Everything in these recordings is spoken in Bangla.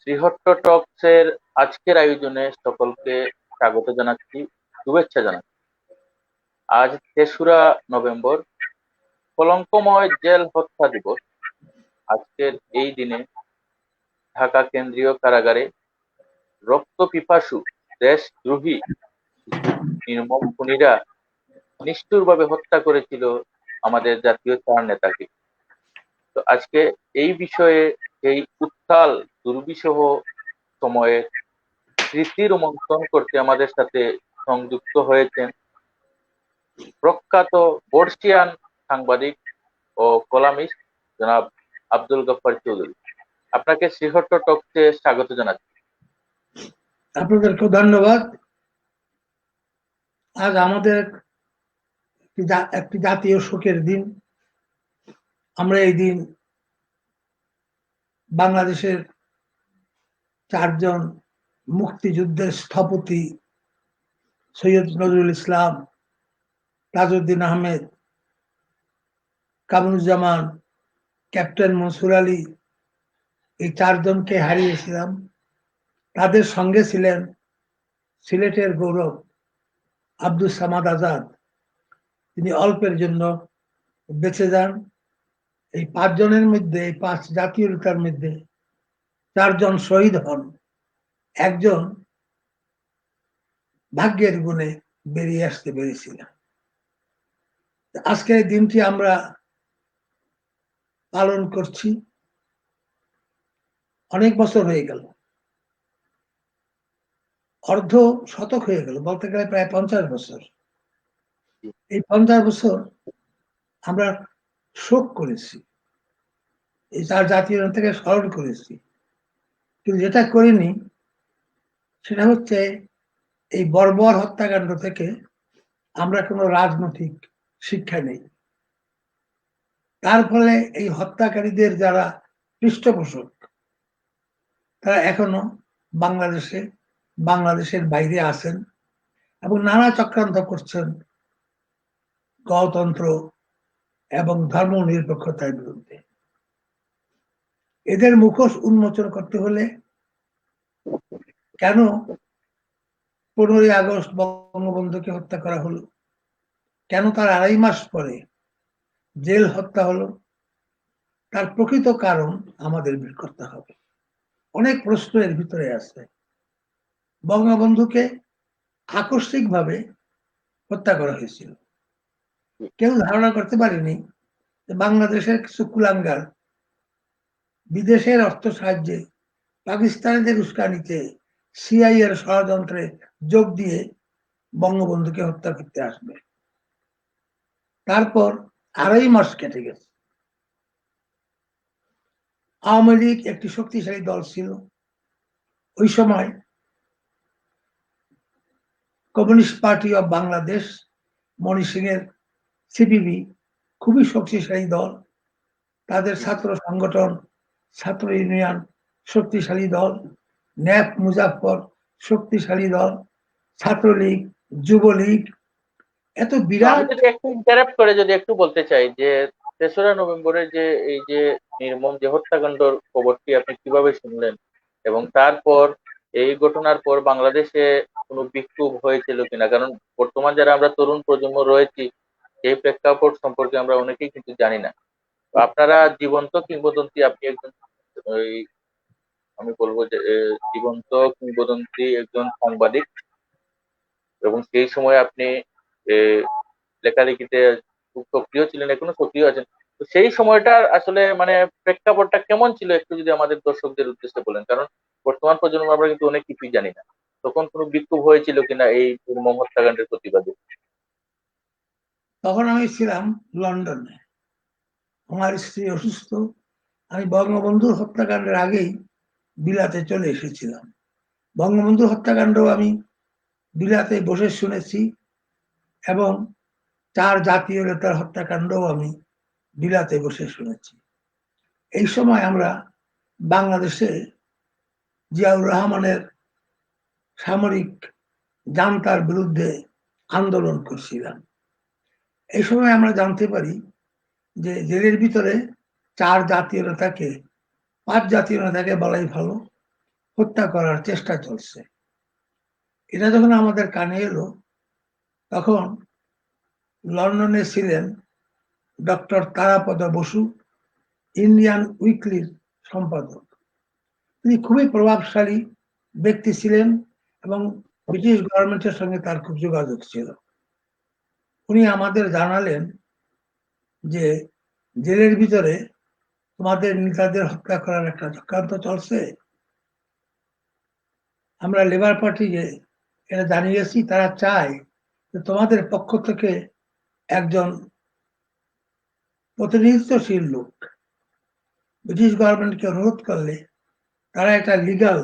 শ্রীহট্ট টকসের আজকের আয়োজনে সকলকে স্বাগত জানাচ্ছি, শুভেচ্ছা জানাচ্ছি। আজ তেসরা নভেম্বর, কলঙ্কময় জেল হত্যা দিবস। আজকের এই দিনে ঢাকা কেন্দ্রীয় কারাগারে রক্ত পিপাসু দেশদ্রোহী নির্মম খুনিরা নিষ্ঠুরভাবে হত্যা করেছিল আমাদের জাতীয় চার নেতাকে। তো আজকে এই বিষয়ে এই উত্তাল, দুর্বিষহ সময়ে স্মৃতি রোমন্থন করতে আমাদের সাথে সংযুক্ত হয়েছেন প্রখ্যাত বর্ষিয়ান সাংবাদিক ও কলামিস্ট জনাব আব্দুল গফার চৌধুরী। আপনাকে শ্রীহট্ট টকসে স্বাগত জানাচ্ছি। আপনাদেরকে ধন্যবাদ। আজ আমাদের একটি জাতীয় শোকের দিন। আমরা এই দিন বাংলাদেশের চারজন মুক্তিযুদ্ধের স্থপতি সৈয়দ নজরুল ইসলাম, তাজউদ্দিন আহমেদ, কামরুজ্জামান, ক্যাপ্টেন মনসুর আলী, এই চারজনকে হারিয়েছিলাম। তাদের সঙ্গে ছিলেন সিলেটের গৌরব আব্দুল সামাদ আজাদ। তিনি অল্পের জন্য বেঁচে যান। এই পাঁচজনের মধ্যে, এই পাঁচ জাতীয় নেতার মধ্যে চারজন শহীদ হন। একজন ভাগ্যের গুণে বেরিয়ে আসতে পেরেছিলেন। আজকের দিনটি আমরা পালন করছি। অনেক বছর হয়ে গেল। অর্ধ শতক হয়ে গেল, বলতে গেলে প্রায় পঞ্চাশ বছর। এই পঞ্চাশ বছর আমরা শোক করেছি। এই চার জাতীয় নেতাকে স্মরণ করেছি। কিন্তু যেটা করিনি, সেটা হচ্ছে এই বর্বর হত্যাকাণ্ড থেকে আমরা কোনো রাজনৈতিক শিক্ষা নেই। তার ফলে এই হত্যাকারীদের যারা পৃষ্ঠপোষক, তারা এখনও বাংলাদেশে, বাংলাদেশের বাইরে আছেন এবং নানা চক্রান্ত করছেন গণতন্ত্র এবং ধর্ম নিরপেক্ষতার বিরুদ্ধে। এদের মুখোশ উন্মোচন করতে হলে কেন পনেরোই আগস্ট বঙ্গবন্ধুকে হত্যা করা হলো? কেন তার আড়াই মাস পরে জেল হত্যা হলো? তার প্রকৃত কারণ আমাদের বের করতে হবে। অনেক প্রশ্ন এর ভিতরে আছে। বঙ্গবন্ধুকে আকস্মিকভাবে হত্যা করা হয়েছিল। কেউ ধারণা করতে পারেনি বাংলাদেশের কিছু কুলাঙ্গার বিদেশের অর্থ সাহায্যে পাকিস্তানিদের উস্কানিতে সিআই এর ষড়যন্ত্রে যোগ দিয়ে বঙ্গবন্ধুকে হত্যা করতে আসবে। তারপর আড়াই মাস কেটে গেছে। আওয়ামী লীগ একটি শক্তিশালী দল ছিল। ওই সময় communist party of Bangladesh Moni Singh এর সিপিবি খুবই শক্তিশালী দল। তাদের ছাত্র সংগঠন, ছাত্র ইউনিয়ন শক্তিশালী দল, ন্যাপ মুজাফর শক্তিশালী দল, ছাত্রলীগ, যুবলীগ। এত বিরাট একটু করে যদি একটু বলতে চাই যে, তেসরা নভেম্বরের যে, এই যে নির্মম যে হত্যাকাণ্ডর খবরটি আপনি কীভাবে শুনলেন? এবং তারপর এই ঘটনার পর বাংলাদেশে কোনো বিক্ষোভ হয়েছিল কিনা? কারণ বর্তমান যারা আমরা তরুণ প্রজন্ম রয়েছি এই প্রেক্ষাপট সম্পর্কে আমরা অনেকেই কিন্তু জানি না। আপনারা জীবন্ত কিংবদন্তি, আপনি একজন আমি বলব যে জীবন্ত কিংবদন্তি একজন সাংবাদিক এবং সেই সময় আপনি লেখালেখিতে খুব সক্রিয় ছিলেন, এখনও সক্রিয় আছেন। তো সেই সময়টার আসলে মানে প্রেক্ষাপটটা কেমন ছিল একটু যদি আমাদের দর্শকদের উদ্দেশ্যে বলেন? কারণ বর্তমান প্রজন্ম আমরা কিন্তু অনেক কিছুই জানি না। তখন কোনো বিক্ষোভ হয়েছিল কিনা এই নির্মম হত্যাকাণ্ডের প্রতিবাদে? তখন আমি ছিলাম লন্ডনে। আমার স্ত্রী অসুস্থ। আমি বঙ্গবন্ধুর হত্যাকাণ্ডের আগেই বিলাতে চলে এসেছিলাম। বঙ্গবন্ধুর হত্যাকাণ্ড আমি বিলাতে বসে শুনেছি এবং চার জাতীয় নেতার হত্যাকাণ্ডও আমি বিলাতে বসে শুনেছি। এই সময় আমরা বাংলাদেশে জিয়াউর রহমানের সামরিক জান্তার বিরুদ্ধে আন্দোলন করছিলাম। এই সময় আমরা জানতে পারি যে জেলের ভিতরে চার জাতীয় নেতাকে, পাঁচ জাতীয় নেতাকে বলাই ভালো, হত্যা করার চেষ্টা চলছে। এটা যখন আমাদের কানে এলো, তখন লন্ডনে ছিলেন ডক্টর তারাপদ বসু, ইন্ডিয়ান উইকলির সম্পাদক। তিনি খুবই প্রভাবশালী ব্যক্তি ছিলেন এবং ব্রিটিশ গভর্নমেন্টের সঙ্গে তার খুব যোগাযোগ ছিল। উনি আমাদের জানালেন যে জেলের ভিতরে তোমাদের নেতাদের হত্যা করার একটা চক্রান্ত চলছে। আমরা লেবার পার্টিকে এটা জানিয়েছি, তারা চায় যে তোমাদের পক্ষ থেকে একজন প্রতিনিধিত্বশীল লোক, ব্রিটিশ গভর্নমেন্টকে অনুরোধ করলে তারা একটা লিগাল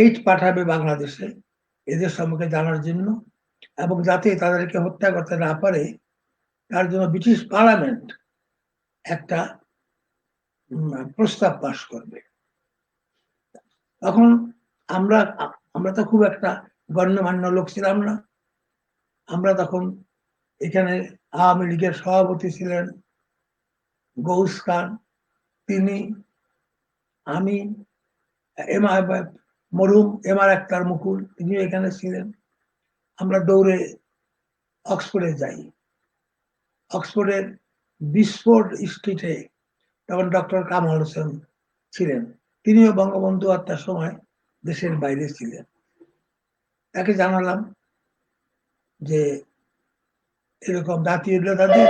এইড পাঠাবে বাংলাদেশে, এদের সম্পর্কে জানার জন্য। এবং যাতে তাদেরকে হত্যা করতে না পারে, তার জন্য ব্রিটিশ পার্লামেন্ট একটা প্রস্তাব পাশ করবে। তখন আমরা আমরা তো খুব একটা গণ্যমান্য লোক ছিলাম না। আমরা তখন এখানে আওয়ামী লীগের সভাপতি ছিলেন, গৌস খান, তিনি, আমি, এমা মরুম এম এমার আক্তার মুকুল তিনি এখানে ছিলেন। আমরা দৌড়ে অক্সফোর্ডে যাই। অক্সফোর্ডের বিস্ফোর্ড স্ট্রিটে তখন ডক্টর কামাল হোসেন ছিলেন। তিনিও বঙ্গবন্ধু হত্যার সময় দেশের বাইরে ছিলেন। তাকে জানালাম যে এরকম জাতীয় নেতাদের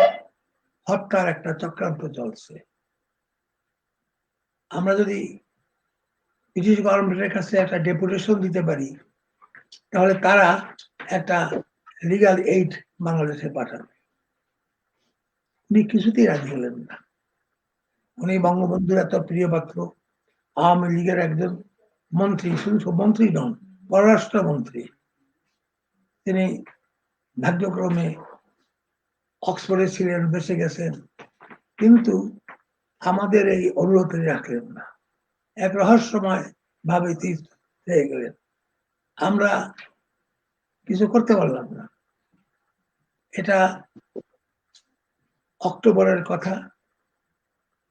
হত্যার একটা চক্রান্ত চলছে। আমরা যদি ব্রিটিশ গভর্নমেন্টের কাছে একটা ডেপুটেশন দিতে পারি, তাহলে তারা একটা লিগাল এইড বাংলাদেশে পাঠাবে উনি কিছুতেই রাজি হলেন না। উনি বঙ্গবন্ধুর এত প্রিয় পাত্র, আওয়ামী লীগের একজন মন্ত্রী, শুধু মন্ত্রী নন, পররাষ্ট্রমন্ত্রী। তিনি ভাগ্যক্রমে অক্সফোর্ডে ছিলেন বেঁচে গেছেন। কিন্তু আমাদের এই অনুরোধ রাখলেন না। এক রহস্যময় ভাবে তিনি থেকে গেলেন। আমরা কিছু করতে পারলাম না। এটা অক্টোবরের কথা,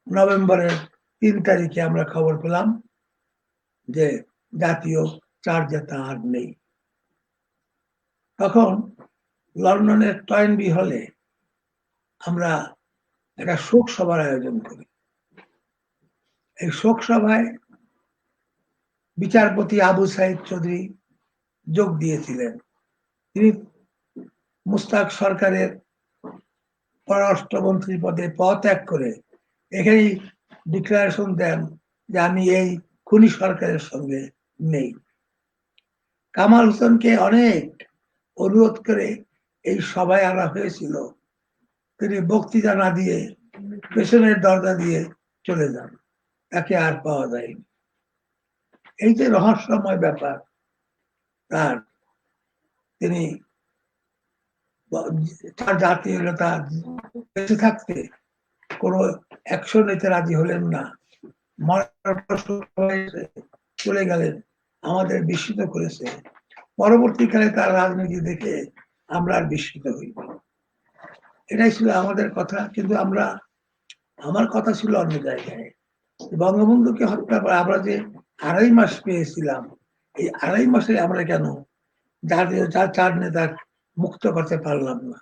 নভেম্বরের তিন তারিখে আমরা খবর পেলাম যে জাতীয় চার্জে আর নেই। তখন লন্ডনের টয়েনবি হলে আমরা একটা শোক সভার আয়োজন করি। এই শোক সভায় বিচারপতি আবু সাইদ চৌধুরী যোগ দিয়েছিলেন। তিনি মুস্তাক সরকারের পররাষ্ট্রমন্ত্রী পদে পদত্যাগ করে এখানেই ডিক্লারেশন দেন যে আমি এই খুনি সরকারের সঙ্গে নেই। কামাল হোসেনকে অনেক অনুরোধ করে এই সভায় আনা হয়েছিল। তিনি বক্তৃতা না দিয়ে পেছনের দরজা দিয়ে চলে যান। তাকে আর পাওয়া যায়নি। এই যে রহস্যময় ব্যাপার, তার তিনি তার জাতীয়তা বেঁচে থাকতে কোনো অ্যাকশন নিতে রাজি হলেন না। চলে গেলেন, আমাদের বিস্মিত করেছে। পরবর্তীকালে তার রাজনীতি দেখে আমরা আর বিস্মিত হই এটাই ছিল আমাদের কথা, কিন্তু আমরা, আমার কথা ছিল অন্য জায়গায়। বঙ্গবন্ধুকে হত্যা করে, আমরা যে আড়াই মাস পেয়েছিলাম, এই আড়াই মাসে আমরা কেন জাতীয় চার চার নেতা মুক্ত করতে পারলাম না।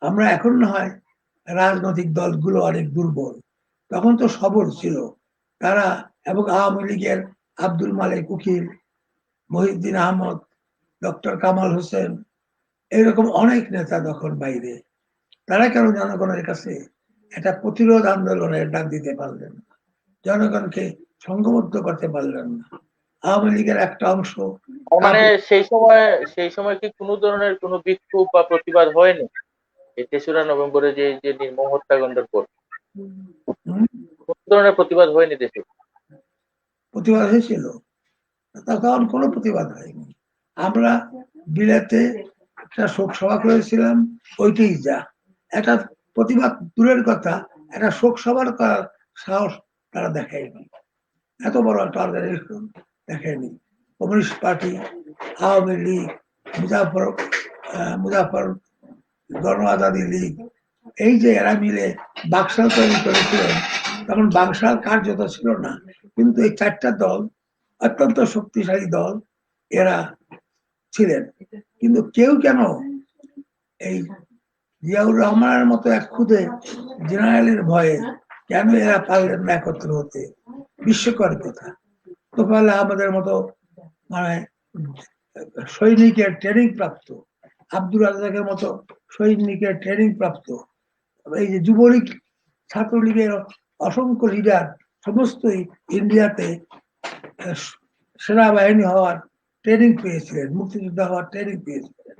আমরা এখন না হয় রাজনৈতিক দলগুলো অনেক দুর্বল। তখন তো সবল ছিল। তারা এবং আওয়ামী লীগের আব্দুল মালিক উকিল, মহিউদ্দিন আহমদ, ডক্টর কামাল হোসেন, এরকম অনেক নেতা তখন বাইরে। তারা কেন জনগণের কাছে একটা প্রতিরোধ আন্দোলনের ডাক দিতে পারলেন না? জনগণকে সংঘবদ্ধ করতে পারলেন না। আওয়ামী লীগের একটা অংশ। মানে সেই সময় সেই সময় কি কোনো ধরনের কোনো বিক্ষোভ বা প্রতিবাদ হয়নি? এই তেসরা নভেম্বরে যে যে নির্মম হত্যাকাণ্ডের পর? কোনো ধরনের প্রতিবাদ হয়নি দেশে? প্রতিবাদ হয়েছিল। তখন কোনো প্রতিবাদ হয়নি। আমরা বিলাতে একটা শোক সভা করেছিলাম ওইটাই যা। একটা প্রতিবাদ দূরের কথা একটা শোক সভার করার সাহস তারা দেখায়নি। এত বড় একটা অর্গানাইজেশন দেখায়নি communist party, Awami League, Muzaffar Muzaffar Gana Azadi League, এই যে এরা মিলে বাকশাল তৈরি করেছিলেন তখন বাকশাল কার্যত ছিল না। কিন্তু এই চারটা দল, অত্যন্ত শক্তিশালী দল, এরা ছিলেন। কিন্তু কেউ কেন এই জিয়াউর রহমানের মতো এক খুদে জেনারেলের ভয়ে কেন এরা পারলেন না একত্র হতে? বিস্ময়কর কথা তো পারলে আমাদের মতো মানে সৈনিকের ট্রেনিং প্রাপ্ত আব্দুল রাজাকের মতো সৈনিকের ট্রেনিং প্রাপ্ত, এই যে যুবলীগ ছাত্রলীগের অসংখ্য লিডার সমস্তই ইন্ডিয়াতে সেনাবাহিনী হওয়ার ট্রেনিং পেয়েছিলেন, মুক্তিযোদ্ধা হওয়ার ট্রেনিং পেয়েছিলেন।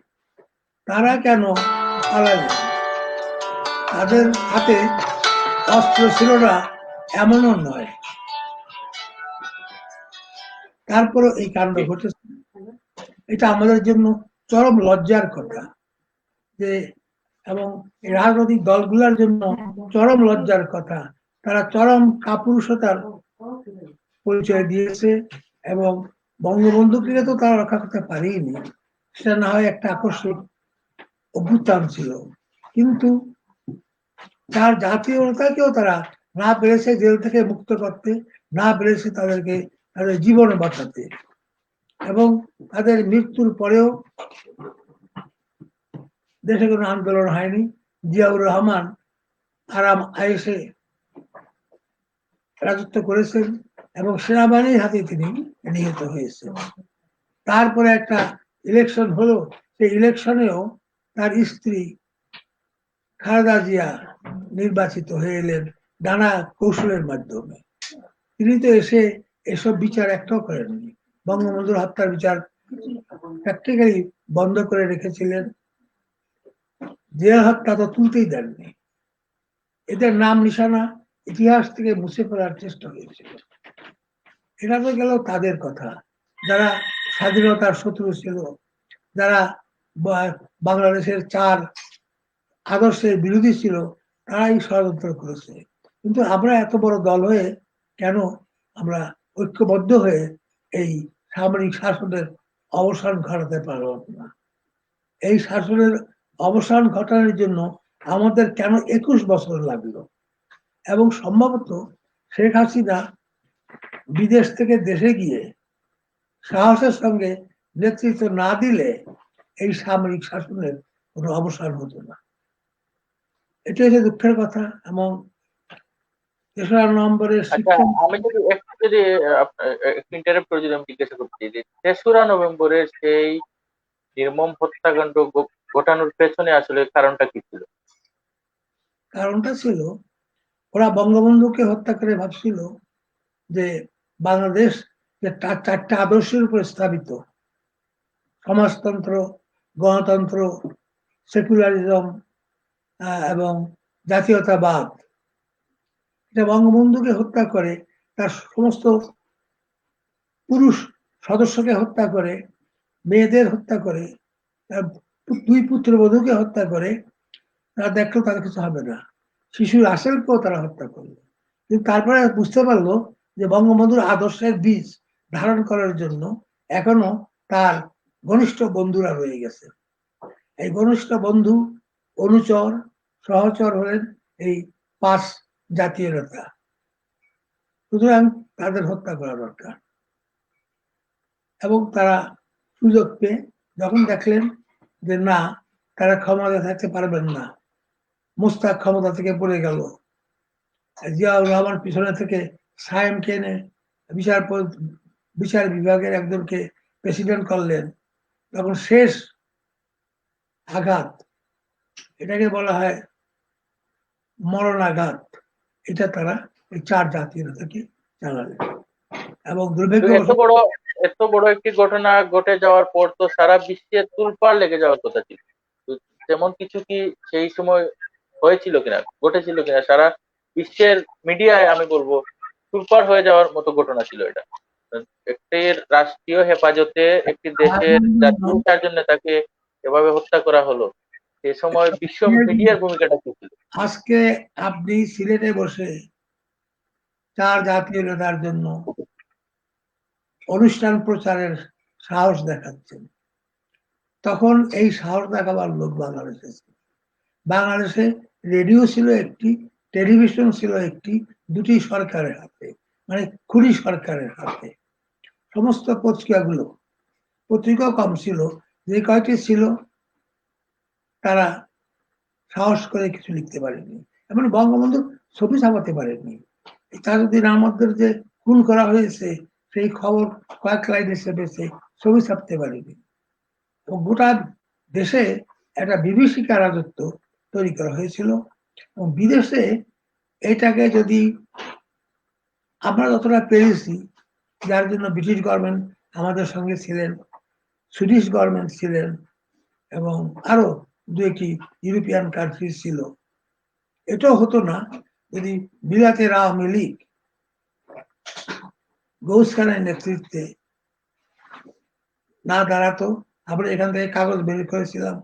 তারা কেন পালালেন? তাদের হাতে অস্ত্র ছিল না, এমনও নয়। তারপরে এই কাণ্ড ঘটেছে। এটা আমাদের জন্য চরম লজ্জার কথা যে, এবং রাজনৈতিক দলগুলোর জন্য চরম লজ্জার কথা। তারা চরম কাপুরুষতার পরিচয় দিয়েছে এবং বঙ্গবন্ধুকে তো তারা রক্ষা করতে পারেনি। সেটা না হয় একটা আকস্মিক অভ্যুত্থান ছিল। কিন্তু তার জাতীয়তাকেও তারা না পেরেছে জেল থেকে মুক্ত করতে, না পেরেছে তাদেরকে তাদের জীবন বাঁচাতে এবং তাদের মৃত্যুর পরেও দেশে কোনো আন্দোলন হয়নি। জিয়াউর রহমান আরাম আয়েসে রাজত্ব করেছেন এবং সেনাবাহিনীর হাতে তিনি নিহত হয়েছেন। তারপরে একটা ইলেকশন হলো, সেই ইলেকশনেও তার স্ত্রী খালেদা জিয়া নির্বাচিত হয়ে এলেন নানা কৌশলের মাধ্যমে। তিনি তো এসে এসব বিচার একটাও করেননি বঙ্গবন্ধুর হত্যার বিচার প্র্যাকটিক্যালি বন্ধ করে রেখেছিলেন। জেল হত্যা তো তুলতেই দেননি। এদের নাম নিশানা ইতিহাস থেকে মুছে ফেলার চেষ্টা হয়েছিল। এটা তো গেল তাদের কথা। যারা স্বাধীনতার শত্রু ছিল, যারা বাংলাদেশের চার আদর্শের বিরোধী ছিল, তারাই ষড়যন্ত্র করেছে। কিন্তু আমরা এত বড় দল হয়ে কেন আমরা ঐক্যবদ্ধ হয়ে এই সামরিক শাসনের অবসান ঘটাতে পারলাম না। এই শাসনের অবসান ঘটানোর জন্য আমাদের কেন একুশ বছর লাগল? এবং সম্ভবত শেখ হাসিনা বিদেশ থেকে দেশে গিয়ে সাহসের সঙ্গে নেতৃত্ব না দিলে এই সামরিক শাসনের কোনো অবসান হতো না। এটা হচ্ছে দুঃখের কথা এবং তেসরা নভেম্বরের আচ্ছা আমি যদি যদি একটু ইন্টারাপ্ট করে যদি আমি জিজ্ঞাসা করতে যে তেসরা নভেম্বরের সেই নির্মম হত্যাকাণ্ড ঘটানোর পেছনে আসলে কারণটা কি ছিল? কারণটা ছিল, ওরা বঙ্গবন্ধুকে হত্যা করে ভাবছিল যে বাংলাদেশ যে চারটা আদর্শের উপর স্থাপিত। সমাজতন্ত্র, গণতন্ত্র, সেকুলারিজম এবং জাতীয়তাবাদ। এটা বঙ্গবন্ধুকে হত্যা করে তার সমস্ত পুরুষ সদস্যকে হত্যা করে, মেয়েদের হত্যা করে, তার দুই পুত্রবধূকে হত্যা করে, তারা দেখল তাদের কিছু হবে না। শিশু রাসেলকেও তারা হত্যা করল। কিন্তু তারপরে বুঝতে পারল যে বঙ্গবন্ধুর আদর্শের বীজ ধারণ করার জন্য এখনও তার ঘনিষ্ঠ বন্ধুরা রয়ে গেছে। এই ঘনিষ্ঠ বন্ধু অনুচর, সহচর হলেন এই পাঁচ জাতীয় নেতা। সুতরাং তাদের হত্যা করা দরকার। এবং তারা সুযোগ পেয়ে যখন দেখলেন যে না, তারা ক্ষমতা থাকতে পারবেন না, মুস্তাক ক্ষমতা থেকে পড়ে গেল। জিয়াউর রহমান পিছনে থেকে সায়েম কেনে বিচার বিচার বিভাগের একজনকে প্রেসিডেন্ট করলেন। তখন শেষ আঘাত, এটাকে বলা হয় মরণাঘাত, এটা তারা এই চার জাতীয় থেকে জানালেন এবং এত বড় এত বড় একটি ঘটনা ঘটে যাওয়ার পর তো সারা বিশ্বে তুলপাড় লেগে যাওয়ার কথা ছিল। তেমন কিছু কি সেই সময় হয়েছিল কিনা ঘটেছিল কিনা সারা বিশ্বের মিডিয়ায় আমি বলব তুলপাড় হয়ে যাওয়ার মতো ঘটনা ছিল এটা। একটি রাষ্ট্রীয় হেফাজতে একটি দেশের জাতীয় চারজন নেতাকে এভাবে হত্যা করা হলো। সে সময় বিশ্ব মিডিয়ার ভূমিকাটা কি ছিল? আজকে আপনি সিলেটে বসে চার জাতীয় নেতার জন্য অনুষ্ঠান প্রচারের সাহস দেখাচ্ছেন। তখন এই সাহস দেখাবার লোক বাংলাদেশে। বাংলাদেশে রেডিও ছিল একটি, টেলিভিশন ছিল একটি, দুটি সরকারের হাতে মানে খুনি সরকারের হাতে। সমস্ত পত্রিকাগুলো, পত্রিকাও কম ছিল, যে কয়টি ছিল তারা সাহস করে কিছু লিখতে পারেনি। এমন বঙ্গবন্ধু ছবি ছাপাতে পারেনি তাজউদ্দিন আহমদের যে খুন করা হয়েছে, সেই খবর কয়েক লাইনে চেপেছে ছবি ছাপতে পারিনি। এবং গোটা দেশে একটা বিভীষিকা রাজত্ব তৈরি করা হয়েছিল। এবং বিদেশে এটাকে যদি আমরা যতটা পেরেছি, যার জন্য ব্রিটিশ গভর্নমেন্ট আমাদের সঙ্গে ছিলেন, সুইডিশ গভর্নমেন্ট ছিলেন, এবং আরও দু একটি ইউরোপিয়ান কান্ট্রি ছিল, এটাও হতো না। যদি বিলাতের আওয়ামী লীগ গৌস খানের নেতৃত্বে না দাঁড়াতো, আমরা এখান থেকে কাগজ বের করেছিলাম।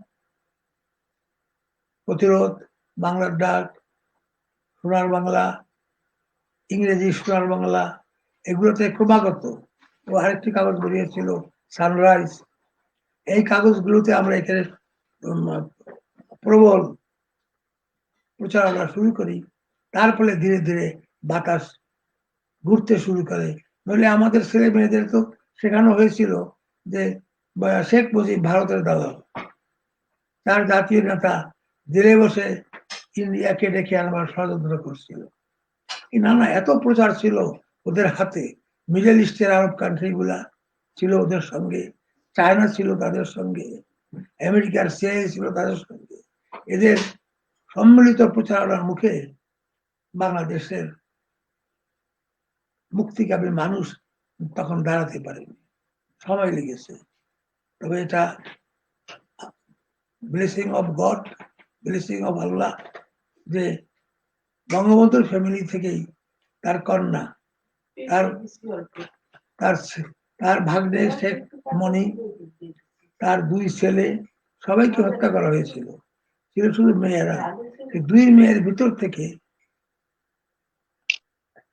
প্রতিরোধ, বাংলার ডাক, সোনার বাংলা, ইংরেজি সোনার বাংলা, এগুলোতে ক্রমাগত ও আরেকটি কাগজ বেরিয়েছিল, সানরাইজ। এই কাগজগুলোতে আমরা এখানে প্রবল প্রচারণা শুরু করি। তার ফলে ধীরে ধীরে বাতাস ঘুরতে শুরু করে। নইলে আমাদের ছেলে মেয়েদের তো শেখানো হয়েছিল যে শেখ মুজিব ভারতের দালাল। তার জাতীয় নেতা জেলে বসে ইন্ডিয়াকে ডেকে আনবার ষড়যন্ত্র করছিল। না না এত প্রচার ছিল ওদের হাতে। মিডল ইস্টের আরব কান্ট্রি গুলা ছিল ওদের সঙ্গে। চায়না ছিল তাদের সঙ্গে। আমেরিকার সিআইএ ছিল তাদের সঙ্গে। এদের সম্মিলিত প্রচারণার মুখে বাংলাদেশের মুক্তিকামী মানুষ তখন দাঁড়াতে পারেনি। সময় লেগেছে। তবে এটা blessing of God blessing of Allah যে বঙ্গবন্ধুর ফ্যামিলি থেকেই তার কন্যা, তার তার তার ভাগ্নে শেখ মণি তার দুই ছেলে সবাইকে হত্যা করা হয়েছিল। ছিল শুধু মেয়েরা। দুই মেয়ের ভিতর থেকে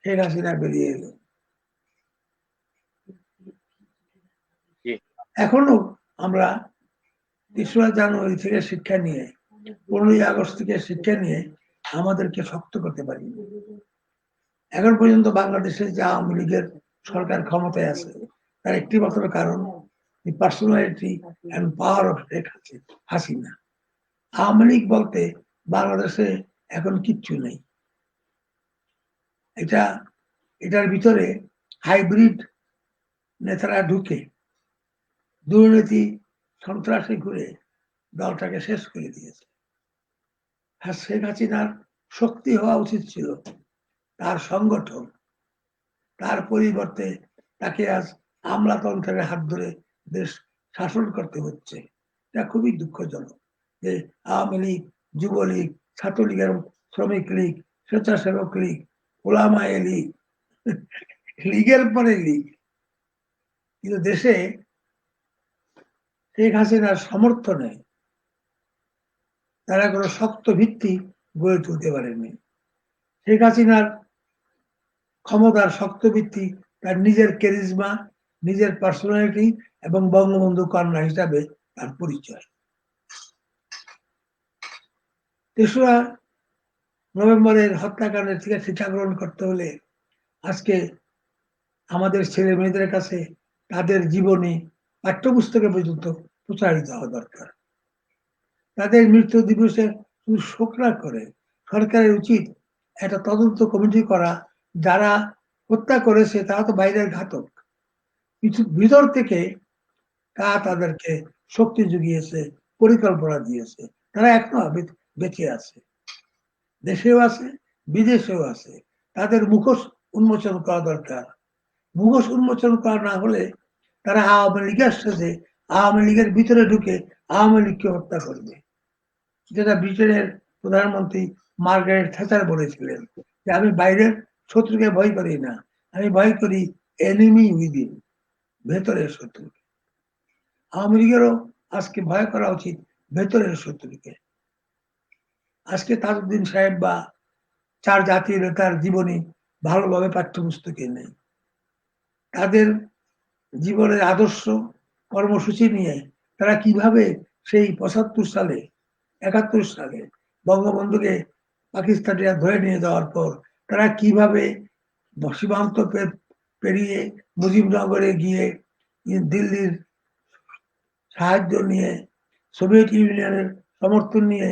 শেখ হাসিনা বেরিয়ে এলো এখনও আমরা তেসরা জানুয়ারি থেকে শিক্ষা নিয়ে পনেরোই আগস্ট থেকে শিক্ষা নিয়ে আমাদেরকে শক্ত করতে পারি এখন পর্যন্ত বাংলাদেশে যে আওয়ামী লীগের সরকার ক্ষমতায় আছে তার একটি মাত্র কারণ personality and power of Sheikh হাসি- হাসিনা আওয়ামী লীগ বলতে বাংলাদেশে এখন কিচ্ছু নেই। এটা, এটার ভিতরে হাইব্রিড নেতারা ঢুকে দুর্নীতি সন্ত্রাসী ঘুরে দলটাকে শেষ করে দিয়েছে। আর শেখ হাসিনার শক্তি হওয়া উচিত ছিল তার সংগঠন, তার পরিবর্তে তাকে আজ আমলাতন্ত্রের হাত ধরে দেশ শাসন করতে হচ্ছে। এটা খুবই দুঃখজনক যে আওয়ামী লীগ, যুবলীগ, ছাত্রলীগের শ্রমিক লীগ, স্বেচ্ছাসেবক লীগ ওলামায়ে লীগ। লীগের পরে লীগ। কিন্তু দেশে শেখ হাসিনার তারা কোনো শক্ত ভিত্তি গড়ে তুলতে পারেনি শেখ হাসিনার ক্ষমতার শক্ত ভিত্তি তার নিজের ক্যারিজমা নিজের পার্সোনালিটি এবং বঙ্গবন্ধু কন্যা হিসাবে তার পরিচয়। তেসরা নভেম্বরের হত্যাকাণ্ডের থেকে শিক্ষা গ্রহণ করতে হলে আজকে আমাদের ছেলে মেয়েদের কাছে তাদের জীবনী, পাঠ্যপুস্তকে পর্যন্ত প্রচারিত হওয়া দরকার। তাদের মৃত্যু দিবসে শুধু শোক না করে, সরকারের উচিত একটা তদন্ত কমিটি করা, যারা হত্যা করেছে তারা তো বাইরের ঘাতক। কিছু ভিতর থেকে তা তাদেরকে শক্তি জুগিয়েছে, পরিকল্পনা দিয়েছে। তারা এখনও বেঁচে আছে। দেশেও আছে, বিদেশেও আছে। তাদের মুখোশ উন্মোচন করা দরকার। মুখোশ উন্মোচন করা না হলে তারা আওয়ামী লীগের সাথে আওয়ামী লীগের ভিতরে ঢুকে আওয়ামী লীগকে হত্যা করবে। যেটা ব্রিটেনের প্রধানমন্ত্রী মার্গারেট থ্যাচার বলেছিলেন যে, আমি বাইরের শত্রুকে ভয় করি না। আমি ভয় করি এনিমি উইদিন ভেতরের শত্রুকে। আওয়ামী লীগেরও আজকে ভয় করা উচিত ভেতরের শত্রুকে। আজকে তাজউদ্দিন সাহেব বা চার জাতির নেতার জীবনী ভালোভাবে পাঠ্যপুস্তকে নেই। তাদের জীবনের আদর্শ, কর্মসূচি নিয়ে তারা কীভাবে সেই পঁচাত্তর সালে, একাত্তর সালে বঙ্গবন্ধুকে পাকিস্তানিরা ধরে নিয়ে যাওয়ার পর তারা কীভাবে সীমান্ত পেরিয়ে মুজিবনগরে গিয়ে দিল্লির সাহায্য নিয়ে সোভিয়েত ইউনিয়নের সমর্থন নিয়ে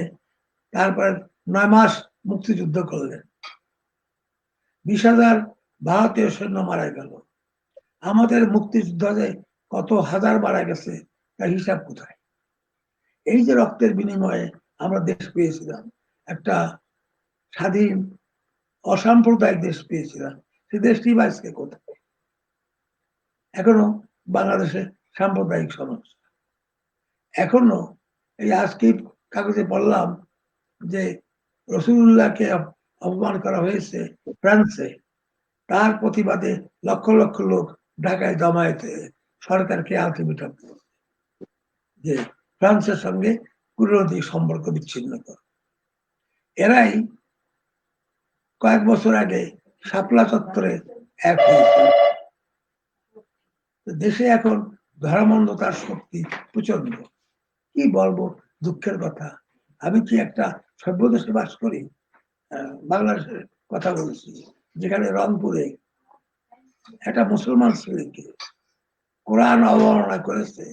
তারপর নয় মাস মুক্তিযুদ্ধ করলেন। বিশ হাজার ভারতীয় সৈন্য মারা গেল। আমাদের মুক্তিযুদ্ধে কত হাজার মারা গেছে, তার হিসাব কোথায়? এই যে রক্তের বিনিময়ে আমরা দেশ পেয়েছিলাম, একটা স্বাধীন, অসাম্প্রদায়িক দেশ পেয়েছিলাম, সে দেশটি আজকে কোথায়? এখনও বাংলাদেশে সাম্প্রদায়িক সমস্যা। এখনও এই আজকে কাগজে পড়লাম যে রসুল্লাহকে অপমান করা হয়েছে ফ্রান্সে, তার প্রতিবাদে লক্ষ লক্ষ লোক ঢাকায় জমায়েতে সরকারকে আলটিমেটাম যে ফ্রান্সের সঙ্গে কূটনৈতিক সম্পর্ক বিচ্ছিন্ন কর। এরাই কয়েক বছর আগে শাপলা চত্বরে এক হয়েছে দেশে এখন ধরামন্দতার শক্তি প্রচণ্ড কি বলব দুঃখের কথা? আমি কি একটা সভ্য দেশে বাস করি বাংলাদেশের কথা বলছি। যেখানে রংপুরে একটা মুসলমান ছেলেকে কোরআন অবমাননা করেছে,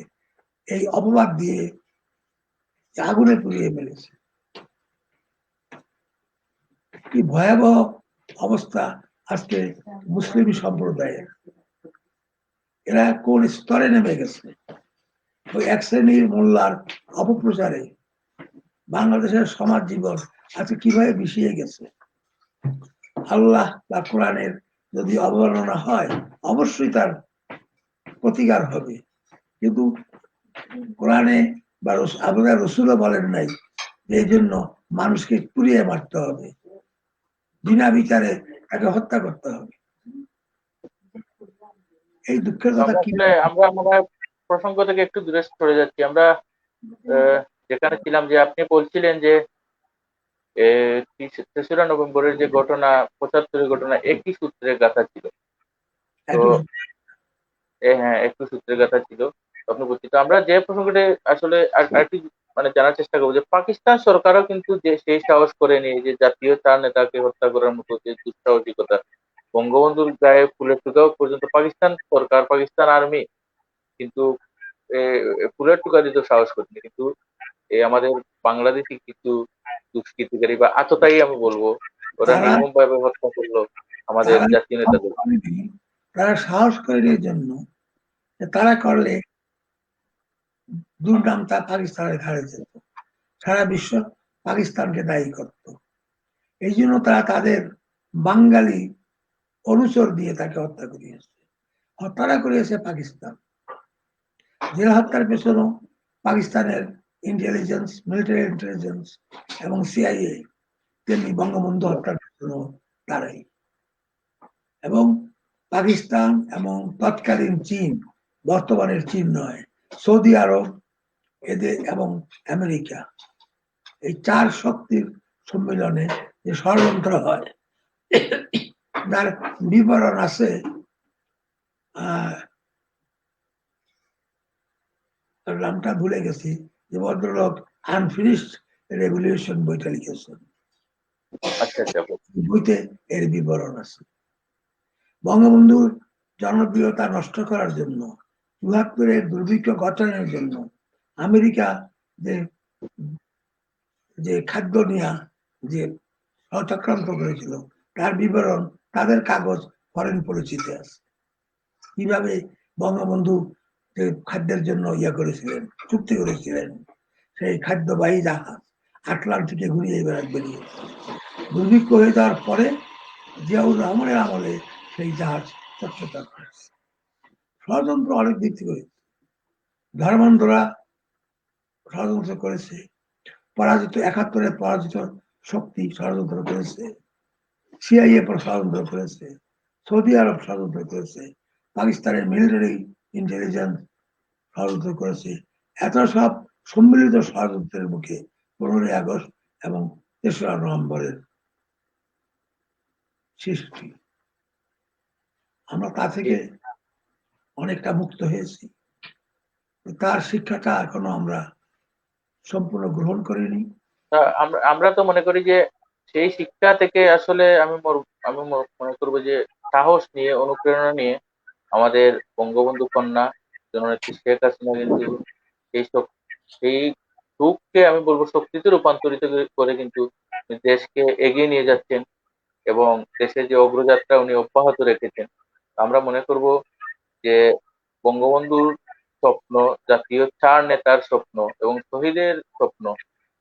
এই অপবাদ দিয়ে আগুনে পুড়িয়ে মেরেছে কি ভয়াবহ অবস্থা আজকে মুসলিম সম্প্রদায়ের। এরা কোন স্তরে নেমে গেছে? ওই এক শ্রেণির মোল্লার অপপ্রচারে বাংলাদেশের সমাজ জীবন আজকে কীভাবে মিশিয়ে গেছে? আল্লাহ বা কোরআনের যদি অবমাননা হয় অবশ্যই তার প্রতিকার হবে। কিন্তু কোরআনে বা আপনার রসুলও বলেন নাই এই জন্য মানুষকে পুড়িয়ে মারতে হবে। বিনা বিচারে তাকে হত্যা করতে হবে। এই দুঃখের কথা কি আমরা আমরা প্রসঙ্গ থেকে একটু দূরে সরে যাচ্ছি। আমরা যেখানে ছিলাম যে আপনি বলছিলেন যে তেসরা নভেম্বরের যে ঘটনা পঁচাত্তরের ঘটনা একই সূত্রে গাথা ছিল। তো হ্যাঁ একটু সূত্রের গাথা ছিল। আপনি বলছি তো আমরা যে প্রসঙ্গটা আসলে আর- আরেকটু মানে জানার চেষ্টা করব যে পাকিস্তান সরকারও কিন্তু যে সেই সাহস করেনি যে জাতীয় চার নেতাকে হত্যা করার মতো যে দুঃসাহসিকতা। বঙ্গবন্ধুর গায়ে ফুলের টুকাও পর্যন্ত পাকিস্তান সরকার পাকিস্তান আর্মি কিন্তু ফুলের টুকা দিতে সাহস করেনি। কিন্তু এই আমাদের বাংলাদেশি কিছু দুষ্কৃতিকারী বা আততাই আমি বলব ওরা নির্মম ভাবে হত্যা করল আমাদের জাতীয় নেতাদের তারা সাহস করে এই জন্য তারা করলে দুর্নাম তা পাকিস্তানের ঘাড়ে যেত। সারা বিশ্ব পাকিস্তানকে দায়ী করত। এই জন্য তারা তাদের বাঙালি অনুচর দিয়ে তাকে হত্যা করিয়েছে। হত্যাটা করিয়েছে পাকিস্তান। জেল হত্যার পেছনেও পাকিস্তানের ইন্টেলিজেন্স মিলিটারি ইন্টেলিজেন্স এবং সিআইএ তেমনি বঙ্গবন্ধু হত্যার পেছনেও তারাই এবং পাকিস্তান এবং তৎকালীন চীন, বর্তমানের চীন নয়, সৌদি আরব, এদের এবং আমেরিকা, এই চার শক্তির সম্মেলনে যে ষড়যন্ত্র হয় যার বিবরণ আছে নামটা ভুলে গেছি। যে ভদ্রলোক আনফিনিশড রেভলিউশন বইটা লিখেছেন। আচ্ছা আচ্ছা বইতে এর বিবরণ আছে। বঙ্গবন্ধুর জনপ্রিয়তা নষ্ট করার জন্য চুয়াত্তরের দুর্ভিক্ষ ঘটানোর জন্য আমেরিকা যে যে খাদ্য নিয়ে যে চক্রান্ত করেছিল তার বিবরণ তাদের কাগজ ফরেন পরিচিতি আছে। কীভাবে বঙ্গবন্ধু খাদ্যের জন্য ইয়ে করেছিলেন, চুক্তি করেছিলেন। সেই খাদ্যবাহী জাহাজ আটলান্টিকে ঘুরিয়ে বেড়া বেরিয়ে দুর্ভিক্ষ হয়ে যাওয়ার পরে জিয়াউর রহমানের আমলে সেই জাহাজ স্বচ্ছতা করেছে ষড়যন্ত্র অনেক দিক থেকে হয়েছে। ধর্মান্ধরা ষড়যন্ত্র করেছে। পরাজিত, একাত্তরের পরাজিত শক্তি ষড়যন্ত্র করেছে। সিআইএ ষড়যন্ত্র করেছে। সৌদি আরব ষড়যন্ত্র করেছে। পাকিস্তানের মিলিটারি ইন্টেলিজেন্স ষড়যন্ত্র করেছে। এত সব সম্মিলিত ষড়যন্ত্রের মুখে পনেরোই আগস্ট এবং তেসরা নভেম্বরের সৃষ্টি। আমরা তা থেকে অনেকটা মুক্ত হয়েছি। তার শিক্ষাটা এখনও আমরা সম্পূর্ণ গ্রহণ করিনি। আমরা তো মনে করি যে সেই শিক্ষা থেকে আসলে আমি আমি মনে করব যে সাহস নিয়ে, অনুপ্রেরণা নিয়ে আমাদের বঙ্গবন্ধু কন্যা, জননেত্রী শেখ হাসিনা কিন্তু এই সেই সুখকে আমি বলব শক্তিতে রূপান্তরিত করে কিন্তু দেশকে এগিয়ে নিয়ে যাচ্ছেন এবং দেশের যে অগ্রযাত্রা উনি অব্যাহত রেখেছেন। আমরা মনে করব যে বঙ্গবন্ধুর স্বপ্ন, জাতীয় চার নেতার স্বপ্ন এবং শহীদের স্বপ্ন,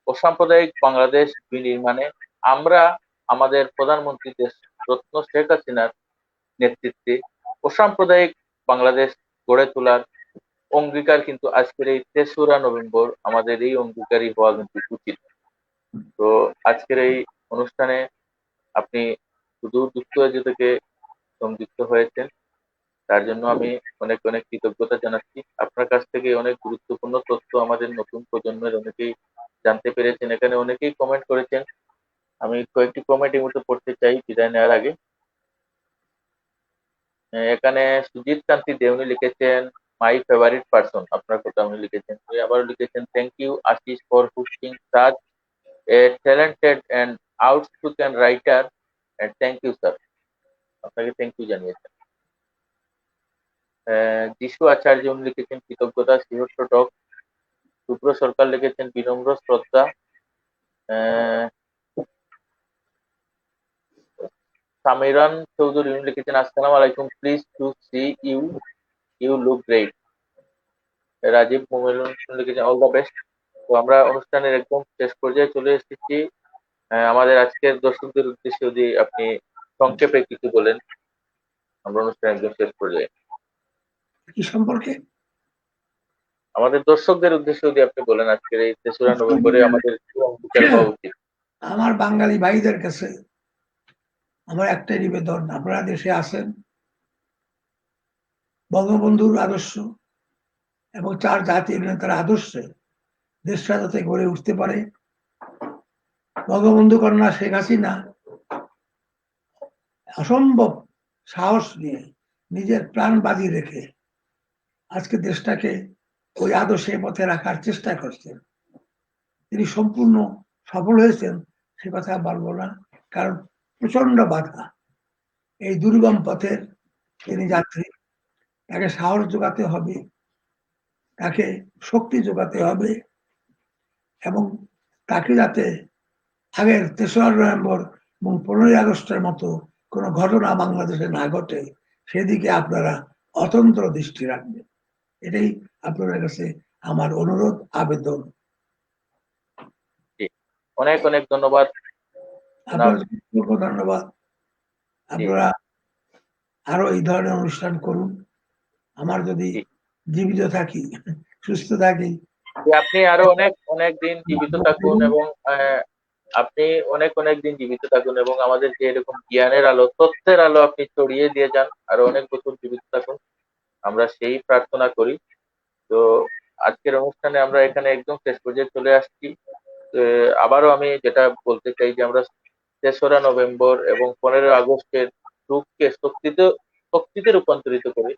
অসাম্প্রদায়িক বাংলাদেশ বিনির্মাণে আমরা আমাদের প্রধানমন্ত্রী দেশ রত্ন শেখ হাসিনার নেতৃত্বে অসাম্প্রদায়িক বাংলাদেশ গড়ে তোলার অঙ্গীকার কিন্তু আজকের এই তেসরা নভেম্বর আমাদের এই অঙ্গীকারই হওয়া কিন্তু উচিত। তো আজকের এই অনুষ্ঠানে আপনি শুধু যুক্ত রাজ্য থেকে সংযুক্ত হয়েছেন। তার জন্য আমি অনেক অনেক কৃতজ্ঞতা জানাচ্ছি। আপনার কাছ থেকে অনেক গুরুত্বপূর্ণ তথ্য আমাদের নতুন প্রজন্মের অনেকেই জানতে পেরেছেন। এখানে অনেকেই কমেন্ট করেছেন। আমি কয়েকটি কমেন্ট এই মুহূর্তে পড়তে চাই, বিদায় নেওয়ার আগে। এখানে সুজিত কান্তি দেওনি লিখেছেন মাই ফেভারিট পারসন আপনার কথা উনি লিখেছেন। উনি আবারও লিখেছেন thank you Ashis for hosting such a talented and outspoken writer and thank you sir আপনাকে থ্যাংক ইউ জানিয়েছেন। আহ, যিশু আচার্য উনি লিখেছেন কৃতজ্ঞতা শ্রীহর্ষ টক। শুভ্র সরকার লিখেছেন বিনম্র শ্রদ্ধা। সামিরান চৌধুরী উনি লিখেছেন আসসালামু আলাইকুম please to see you you look great Rajib মোমেলুন লিখেছেন অল দ্য বেস্ট তো আমরা অনুষ্ঠানের একদম শেষ পর্যায়ে চলে এসেছি। আমাদের আজকের দর্শকদের উদ্দেশ্যে যদি আপনি সংক্ষেপে কিছু বলেন আমরা অনুষ্ঠানের একদম শেষ পর্যায়ে। কি সম্পর্কে? আমাদের দর্শকদের উদ্দেশ্যে যদি আপনি বলেন আজকের এই তেসরা নভেম্বরে আমাদের কি অঙ্গীকার হওয়া উচিত? আমার বাঙালি ভাইদের কাছে আমার একটাই নিবেদন, আপনারা দেশে আসেন বঙ্গবন্ধুর আদর্শ এবং চার জাতির নেতার আদর্শে দেশটা যাতে গড়ে উঠতে পারে। বঙ্গবন্ধু কন্যা শেখ হাসিনা অসম্ভব সাহস নিয়ে নিজের প্রাণ বাজি রেখে আজকে দেশটাকে ওই আদর্শে পথে রাখার চেষ্টা করছেন। তিনি সম্পূর্ণ সফল হয়েছেন, সে কথা বলব না, কারণ প্রচণ্ড বাধা। এই দুর্গম পথের তিনি যাত্রী, তাকে সাহস যোগাতে হবে, তাকে শক্তি যোগাতে হবে এবং তাকে যাতে আগের তেসরা নভেম্বর এবং পনেরোই আগস্টের মতো কোনো ঘটনা বাংলাদেশে না ঘটে, সেদিকে আপনারা অতন্ত্র দৃষ্টি রাখবেন। এটাই আপনাদের কাছে আমার অনুরোধ, আবেদন। অনেক অনেক ধন্যবাদ। ধন্যবাদ। আপনারা আরও এই ধরনের অনুষ্ঠান করুন। আমার যদি জীবিত থাকি সুস্থ থাকি। আপনি আরও অনেক অনেক দিন জীবিত থাকুন এবং আপনি অনেক অনেক দিন জীবিত থাকুন এবং আমাদের যে এরকম জ্ঞানের আলো তথ্যের আলো আপনি ছড়িয়ে দিয়ে যান আরও অনেক বছর জীবিত থাকুন। আমরা সেই প্রার্থনা করি। তো আজকের অনুষ্ঠানে আমরা এখানে একদম শেষ পর্যায়ে চলে আসছি। আবারও আমি যেটা বলতে চাই যে আমরা তেসরা নভেম্বর এবং পনেরোই আগস্টের সুখকে শক্তিতে শক্তিতে রূপান্তরিত করে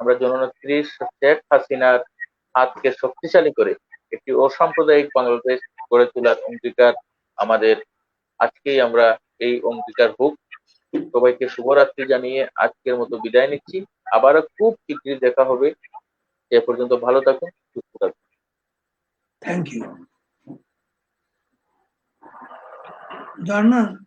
আমরা জননেত্রী শেখ হাসিনার হাতকে শক্তিশালী করে একটি অসাম্প্রদায়িক বাংলাদেশ গড়ে তোলার অঙ্গীকার আমাদের, আজকেই আমরা এই অঙ্গীকার হোক। সবাইকে শুভরাত্রি জানিয়ে আজকের মতো বিদায় নিচ্ছি। আবারও খুব শীঘ্রই দেখা হবে। এ পর্যন্ত ভালো থাকুন, সুস্থ থাকুন। Thank you Görmüyor.